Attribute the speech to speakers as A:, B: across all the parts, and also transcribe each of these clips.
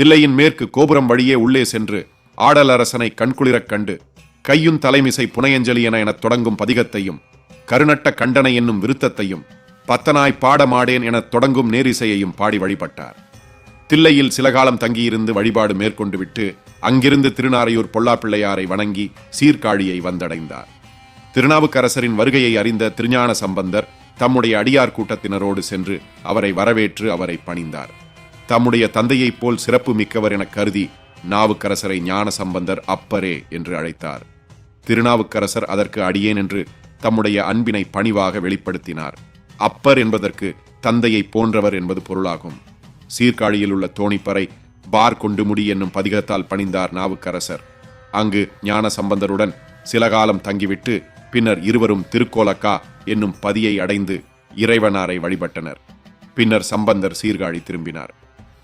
A: தில்லையின் மேற்கு கோபுரம் வழியே உள்ளே சென்று ஆடலரசனை கண்குளிரக் கண்டு கையும் தலைமிசை புனையஞ்சலி என எனத் தொடங்கும் பதிகத்தையும் கருநட்ட கண்டனை என்னும் விருத்தத்தையும் பத்தனாய் பாடமாடேன் எனத் தொடங்கும் நேரிசையையும் பாடி வழிபட்டார். தில்லையில் சில காலம் தங்கியிருந்து வழிபாடு மேற்கொண்டு விட்டு அங்கிருந்து திருநாரையூர் பொல்லாப்பிள்ளையாரை வணங்கி சீர்காழியை வந்தடைந்தார். திருநாவுக்கரசரின் வருகையை அறிந்த திருஞான சம்பந்தர் தம்முடைய அடியார் கூட்டத்தினரோடு சென்று அவரை வரவேற்று அவரை பணிந்தார். தம்முடைய தந்தையைப் போல் சிறப்பு மிக்கவர் என கருதி நாவுக்கரசரை ஞான சம்பந்தர் அப்பரே என்று அழைத்தார். திருநாவுக்கரசர் அதற்கு அடியேன் என்று தம்முடைய அன்பினை பணிவாக வெளிப்படுத்தினார். அப்பர் என்பதற்கு தந்தையை போன்றவர் என்பது பொருளாகும். சீர்காழியில் உள்ள தோணிப்பறை பார் கொண்டு முடி என்னும் பதிகத்தால் பணிந்தார் நாவுக்கரசர். அங்கு ஞான சம்பந்தருடன் சில காலம் தங்கிவிட்டு பின்னர் இருவரும் திருக்கோலக்கா என்னும் பதியை அடைந்து இறைவனாரை வழிபட்டனர். பின்னர் சம்பந்தர் சீர்காழி திரும்பினார்.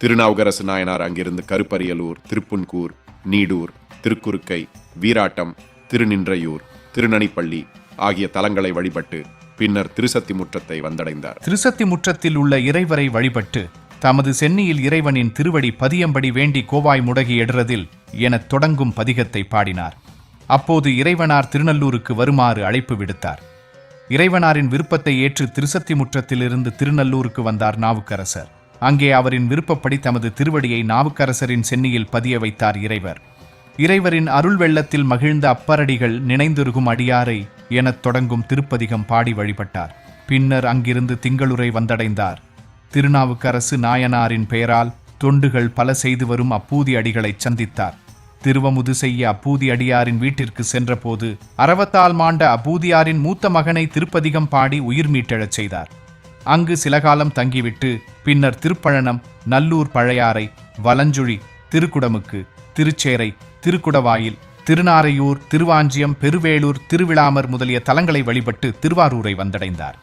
A: திருநாவுக்கரசு நாயனார் அங்கிருந்து கருப்பரியலூர் திருப்புன்கூர் நீடூர் திருக்குறுக்கை வீராட்டம் திருநின்றையூர் திருநனிப்பள்ளி ஆகிய தலங்களை வழிபட்டு பின்னர் திருசத்தி முற்றத்தை வந்தடைந்தார்.
B: திருசத்தி முற்றத்தில் உள்ள இறைவரை வழிபட்டு தமது சென்னியில் இறைவனின் திருவடி பதியம்படி வேண்டி கோவாய் முடகி எடுறதில் எனத் தொடங்கும் பதிகத்தை பாடினார். அப்போது இறைவனார் திருநல்லூருக்கு வருமாறு அழைப்பு விடுத்தார். இறைவனாரின் விருப்பத்தை ஏற்று திருசத்தி முற்றத்திலிருந்து திருநல்லூருக்கு வந்தார் நாவுக்கரசர். அங்கே அவரின் விருப்பப்படி தமது திருவடியை நாவுக்கரசரின் சென்னியில் பதிய வைத்தார் இறைவர். இறைவரின் அருள் வெள்ளத்தில் மகிழ்ந்த அப்பரடிகள் நினைந்துருகும் அடியாரை எனத் தொடங்கும் திருப்பதிகம் பாடி வழிபட்டார். பின்னர் அங்கிருந்து திங்களுரை வந்தடைந்தார். திருநாவுக்கரசு நாயனாரின் பெயரால் தொண்டுகள் பல செய்து வரும் அப்பூதி அடிகளைச் சந்தித்தார். திருவமுது செய்ய அப்பூதி அடியாரின் வீட்டிற்கு சென்றபோது அறவத்தால் மாண்ட அப்பூதியாரின் மூத்த மகனை திருப்பதிகம் பாடி உயிர் மீட்டெழச் செய்தார். அங்கு சில காலம் தங்கிவிட்டு பின்னர் திருப்பழனம் நல்லூர் பழையாறை வலஞ்சுழி திருக்குடமுக்கு திருச்சேரை திருக்குடவாயில் திருநாரையூர் திருவாஞ்சியம் பெருவேளூர் திருவிழாமர் முதலிய தலங்களை வழிபட்டு திருவாரூரை வந்தடைந்தார்.